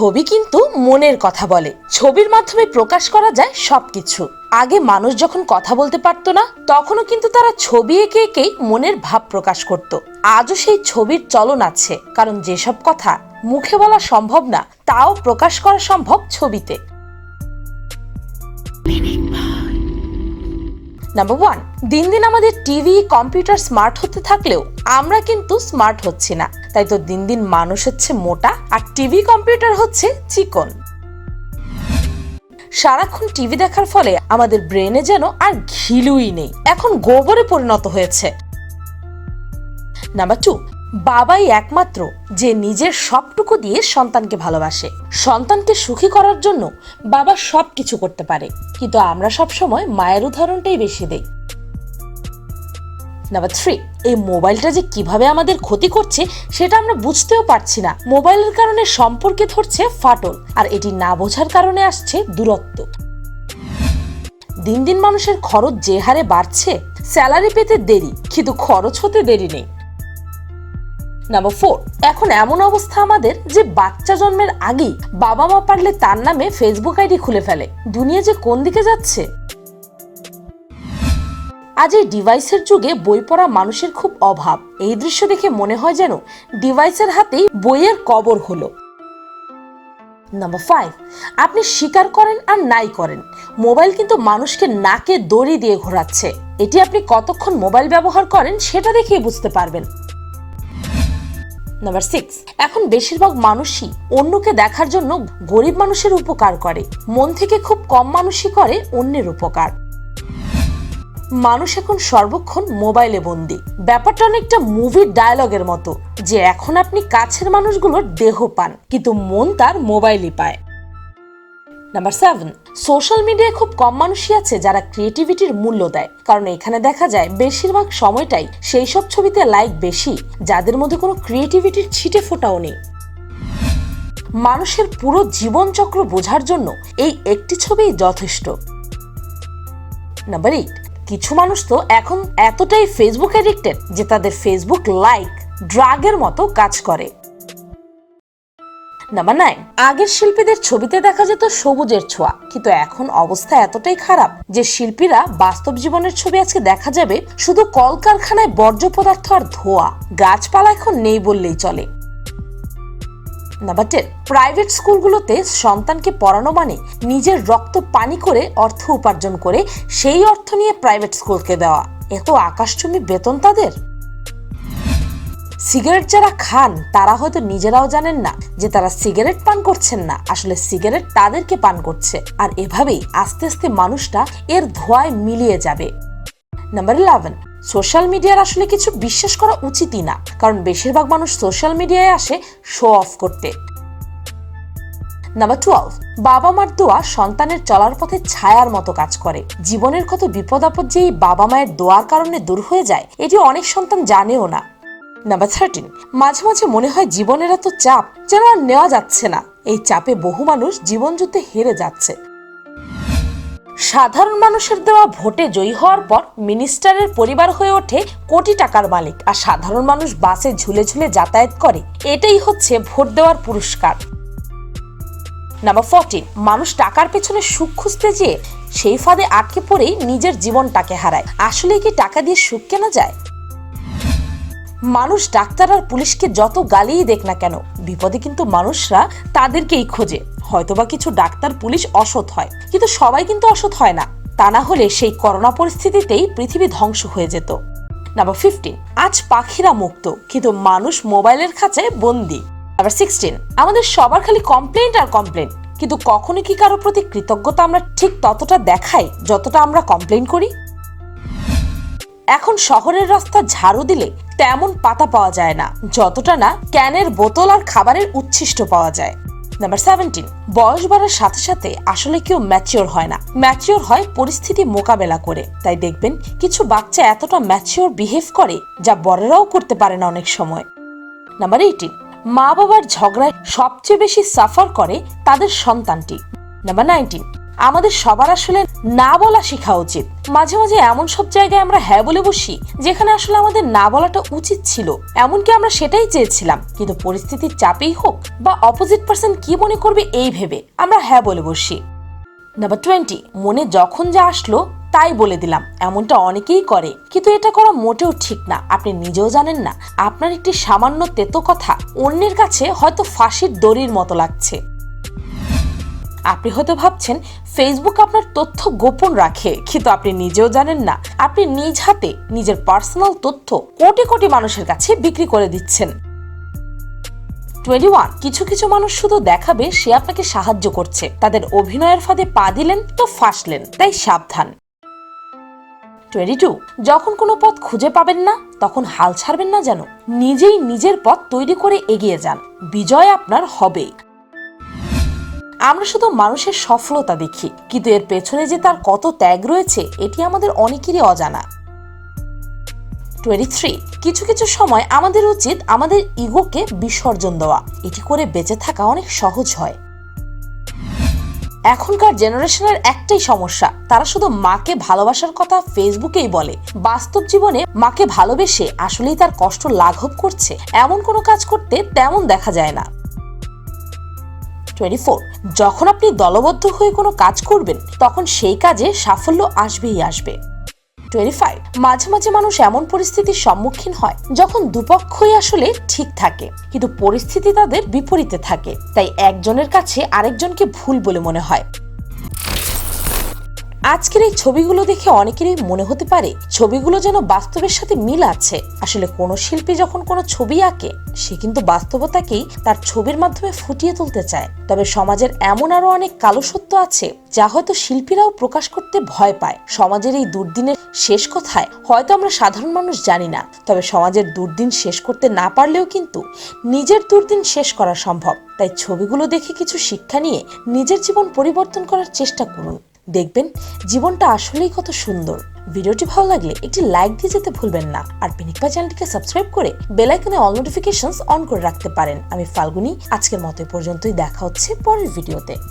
ছবি কিন্তু মনের কথা বলে। ছবির মাধ্যমে প্রকাশ করা যায় সবকিছু। আগে মানুষ যখন কথা বলতে পারত না, তখনও কিন্তু তারা ছবি এঁকে এঁকেই মনের ভাব প্রকাশ করত। আজও সেই ছবির চলন আছে, কারণ যেসব কথা মুখে বলা সম্ভব না, তাও প্রকাশ করা সম্ভব ছবিতে। নাম্বার ওয়ান দিন দিন আমাদের টিভি কম্পিউটার স্মার্ট হতে থাকলেও আমরা কিন্তু স্মার্ট হচ্ছি না। তাই তো দিন দিন মানুষ হচ্ছে মোটা আর টিভি কম্পিউটার হচ্ছে চিকন। সারাক্ষণ টিভি দেখার ফলে আমাদের ব্রেনে যেন আর ঘিলুই নেই। এখন গোবরে পরিণত হয়েছে। নাম্বার টু বাবাই একমাত্র যে নিজের সবটুকু দিয়ে সন্তানকে ভালোবাসে। সন্তানকে সুখী করার জন্য বাবা সব কিছু করতে পারে। কিন্তু আমরা সব সময় মায়ের উদাহরণটাই বেশি দেই। নাম্বার থ্রি এই মোবাইলটা যে কীভাবে আমাদের ক্ষতি করছে, সেটা আমরা বুঝতেও পারছি না। মোবাইলের কারণে সম্পর্কে ধরছে ফাটল, আর এটি না বোঝার কারণে আসছে দূরত্ব। দিন দিন মানুষের খরচ যে হারে বাড়ছে, স্যালারি পেতে দেরি, কিন্তু খরচ হতে দেরি নেই। নাম্বার ফোর এখন এমন অবস্থা আমাদের যে বাচ্চা জন্মের আগেই বাবা মা পারলে তার নামে ফেসবুক আইডি খুলে ফেলে। দুনিয়া যে কোন দিকে যাচ্ছে? আজ এই ডিভাইসের যুগে বই পড়া মানুষের খুব অভাব। এই দৃশ্য দেখে মনে হয় যেন ডিভাইসের হাতেই বইয়ের কবর হলো। নাম্বার ফাইভ আপনি স্বীকার করেন আর নাই করেন। মোবাইল কিন্তু মানুষকে নাকে দড়ি দিয়ে ঘোরাচ্ছে। এটি আপনি কতক্ষণ মোবাইল ব্যবহার করেন সেটা দেখেই বুঝতে পারবেন। নাম্বার সিক্স এখন বেশিরভাগ মানুষই অন্যকে দেখার জন্য গরিব মানুষের উপকার করে। মন থেকে খুব কম মানুষই করে অন্যের উপকার। মানুষ এখন সর্বক্ষণ মোবাইলে বন্দি। ব্যাপারটা অনেকটা মুভির ডায়লগের মতো, যে এখন আপনি কাছের মানুষগুলোর দেহ পান, কিন্তু মন তার মোবাইলই পায়। নাম্বার সেভেন সোশ্যাল মিডিয়ায় খুব কম মানুষই আছে যারা ক্রিয়েটিভিটির মূল্য দেয়। কারণ এখানে দেখা যায় বেশিরভাগ সময়টাই সেই সব ছবিতে লাইক বেশি, যাদের মধ্যে কোনো ক্রিয়েটিভিটির ছিটে ফোটাও নেই। মানুষের পুরো জীবনচক্র বোঝার জন্য এই একটি ছবিই যথেষ্ট। নাম্বার এইট কিছু মানুষ তো এখন এতটাই ফেসবুক অ্যাডিক্টেড যে তাদের ফেসবুক লাইক ড্রাগের মতো কাজ করে। নাম্বার নাইন আগের শিল্পীদের ছবিতে দেখা যেত সবুজের ছোঁয়া। কিন্তু এখন অবস্থা এতটাই খারাপ যে শিল্পীরা বাস্তব জীবনের ছবি আজকে দেখা যাবে শুধু কলকারখানায় বর্জ্য পদার্থ আর ধোয়া। গাছপালা এখন নেই বললেই চলে। নাম্বার প্রাইভেট স্কুলগুলোতে সন্তানকে পড়ানো মানে নিজের রক্ত পানি করে অর্থ উপার্জন করে সেই অর্থ নিয়ে প্রাইভেট স্কুলকে দেওয়া। এত আকাশচুম্বী বেতন তাদের। সিগারেট যারা খান, তারা হয়তো নিজেরাও জানেন না যে তারা সিগারেট পান করছেন না। আসলে সিগারেট তাদেরকে পান করছে। আর এভাবেই আস্তে আস্তে মানুষটা এর ধোঁয়ায় মিলিয়ে যাবে। নাম্বার ইলেভেন সোশ্যাল মিডিয়ার আসলে কিছু বিশ্বাস করা উচিতই না। কারণ বেশিরভাগ মানুষ সোশ্যাল মিডিয়ায় আসে শো অফ করতে। নাম্বার টুয়েলভ বাবা মার দোয়া সন্তানের চলার পথে ছায়ার মতো কাজ করে। জীবনের কত বিপদ আপদ যে এই বাবা মায়ের দোয়ার কারণে দূর হয়ে যায়, এটি অনেক সন্তান জানেও না। নাম্বার থার্টিন মাঝে মাঝে মনে হয় জীবনের এত চাপ যেন আর নেওয়া যাচ্ছে না। এই চাপে বহু মানুষ জীবন যুদ্ধে হেরে যাচ্ছে। সাধারণ মানুষের দেওয়া ভোটে জয়ী হওয়ার পর মিনিস্টারের পরিবার হয়ে ওঠে কোটি টাকার মালিক আর সাধারণ মানুষ বাসে ঝুলে ঝুলে যাতায়াত করে। এটাই হচ্ছে ভোট দেওয়ার পুরস্কার। নাম্বার ফোরটিন মানুষ টাকার পেছনে সুখ খুঁজতে যেয়ে সেই ফাঁদে আটকে পড়েই নিজের জীবনটাকে হারায়। আসলে কি টাকা দিয়ে সুখ কেনা যায়? মানুষ ডাক্তার আর পুলিশকে যত গালিই দেখ না কেন, বিপদে কিন্তু মানুষরা তাদেরকেই খোঁজে। হয়তোবা কিছু ডাক্তার পুলিশ অসৎ হয়, কিন্তু সবাই কিন্তু অসৎ হয় না। তা না হলে সেই করোনা পরিস্থিতিতেই পৃথিবী ধ্বংস হয়ে যেত। নাম্বার ফিফটিন আজ পাখিরা মুক্ত, কিন্তু মানুষ মোবাইলের খাঁচায় বন্দি। নাম্বার সিক্সটিন আমাদের সবার খালি কমপ্লেন্ট আর কমপ্লেন কিন্তু কখনো কি কারোর প্রতি কৃতজ্ঞতা আমরা ঠিক ততটা দেখাই, যতটা আমরা কমপ্লেন করি? এখন শহরের রাস্তা ঝাড়ু দিলে তেমন পাতা পাওয়া যায় না, যতটা না ক্যানের বোতল আর খাবারের উচ্ছিষ্ট পাওয়া যায়। নাম্বার সেভেন্টিন বয়স বাড়ার সাথে সাথে আসলে কেউ ম্যাচিওর হয় না। ম্যাচিওর হয় পরিস্থিতি মোকাবেলা করে। তাই দেখবেন কিছু বাচ্চা এতটা ম্যাচিওর বিহেভ করে যা বড়রাও করতে পারে না অনেক সময়। নাম্বার এইটিন মা বাবার ঝগড়ায় সবচেয়ে বেশি সাফার করে তাদের সন্তানটি। নাম্বার নাইনটিন আমাদের সবার আসলে না বলা শেখা উচিত। মাঝে মাঝে এমন সব জায়গায় আমরা হ্যাঁ বলে বসি, যেখানে আসলে আমাদের না বলাটা উচিত ছিল। এমনকি আমরা সেটাই চেয়েছিলাম, কিন্তু পরিস্থিতির চাপেই হোক বা অপোজিট পার্সন কি মনে করবে এই ভেবে আমরা হ্যাঁ বলে বসি। নাম্বার টোয়েন্টি মনে যখন যা আসলো তাই বলে দিলাম, এমনটা অনেকেই করে। কিন্তু এটা করা মোটেও ঠিক না, আপনি নিজেও জানেন না। আপনার একটি সামান্য তেতো কথা, অন্যের কাছে হয়তো ফাঁসির দড়ির মতো লাগছে। আপনি হয়তো ভাবছেন ফেসবুক আপনার তথ্য গোপন রাখে, কিন্তু আপনি নিজেও জানেন না। আপনি নিজ হাতে নিজের পার্সোনাল তথ্য কোটি কোটি মানুষের কাছে বিক্রি করে দিচ্ছেন। টোয়েন্টি ওয়ান কিছু কিছু মানুষ শুধু দেখাবে, সে আপনাকে সাহায্য করছে। তাদের অভিনয়ের ফাঁদে পা দিলেন তো ফাঁসলেন, তাই সাবধান। টোয়েন্টি টু যখন কোনো পথ খুঁজে পাবেন না, তখন হাল ছাড়বেন না যেন। নিজেই নিজের পথ তৈরি করে এগিয়ে যান। বিজয় আপনার হবেই। আমরা শুধু মানুষের সফলতা দেখি, কিন্তু এর পেছনে যে তার কত ত্যাগ রয়েছে, এটি আমাদের অনেকেরই অজানা। টোয়েন্টি থ্রি কিছু কিছু সময় আমাদের উচিত আমাদের ইগোকে বিসর্জন দেওয়া, এটি করে বেঁচে থাকা অনেক সহজ হয়। এখনকার জেনারেশনের একটাই সমস্যা, তারা শুধু মাকে ভালোবাসার কথা ফেসবুকেই বলে, বাস্তব জীবনে মাকে ভালোবেসে আসলেই তার কষ্ট লাঘব করছে। এমন কোনো কাজ করতে তেমন দেখা যায় না। টোয়েন্টি যখন আপনি দলবদ্ধ হয়ে কোনো কাজ করবেন, তখন সেই কাজে সাফল্য আসবেই আসবে। টোয়েন্টি মাঝে মাঝে মানুষ এমন পরিস্থিতির সম্মুখীন হয়, যখন দুপক্ষই আসলে ঠিক থাকে, কিন্তু পরিস্থিতি তাদের বিপরীতে থাকে। তাই একজনের কাছে আরেকজনকে ভুল বলে মনে হয়। আজকের এই ছবিগুলো দেখে অনেকেরই মনে হতে পারে, ছবিগুলো যেন বাস্তবের সাথে মিল আছে। আসলে কোনো শিল্পী যখন কোনো ছবি আঁকে, সে কিন্তু বাস্তবতাকেই তার ছবির মাধ্যমে ফুটিয়ে তুলতে চায়। তবে সমাজের এমন আরও অনেক কালো সত্য আছে, যা হয়তো শিল্পীরাও প্রকাশ করতে ভয় পায়। সমাজের এই দুর্দিনের শেষ কথায় হয়তো আমরা সাধারণ মানুষ জানি না, তবে সমাজের দুর্দিন শেষ করতে না পারলেও কিন্তু নিজের দুর্দিন শেষ করা সম্ভব। তাই ছবিগুলো দেখে কিছু শিক্ষা নিয়ে নিজের জীবন পরিবর্তন করার চেষ্টা করুন। দেখবেন জীবনটা আসলেই কত সুন্দর। ভিডিওটি ভালো লাগলে একটি লাইক দিয়ে যেতে ভুলবেন না। আর পিনিকপা চ্যানেলটিকে সাবস্ক্রাইব করে বেল আইকনে অল নোটিফিকেশনস অন করে রাখতে পারেন। আমি ফাল্গুনি, আজকের মতো পর্যন্তই দেখা হচ্ছে পরের ভিডিওতে।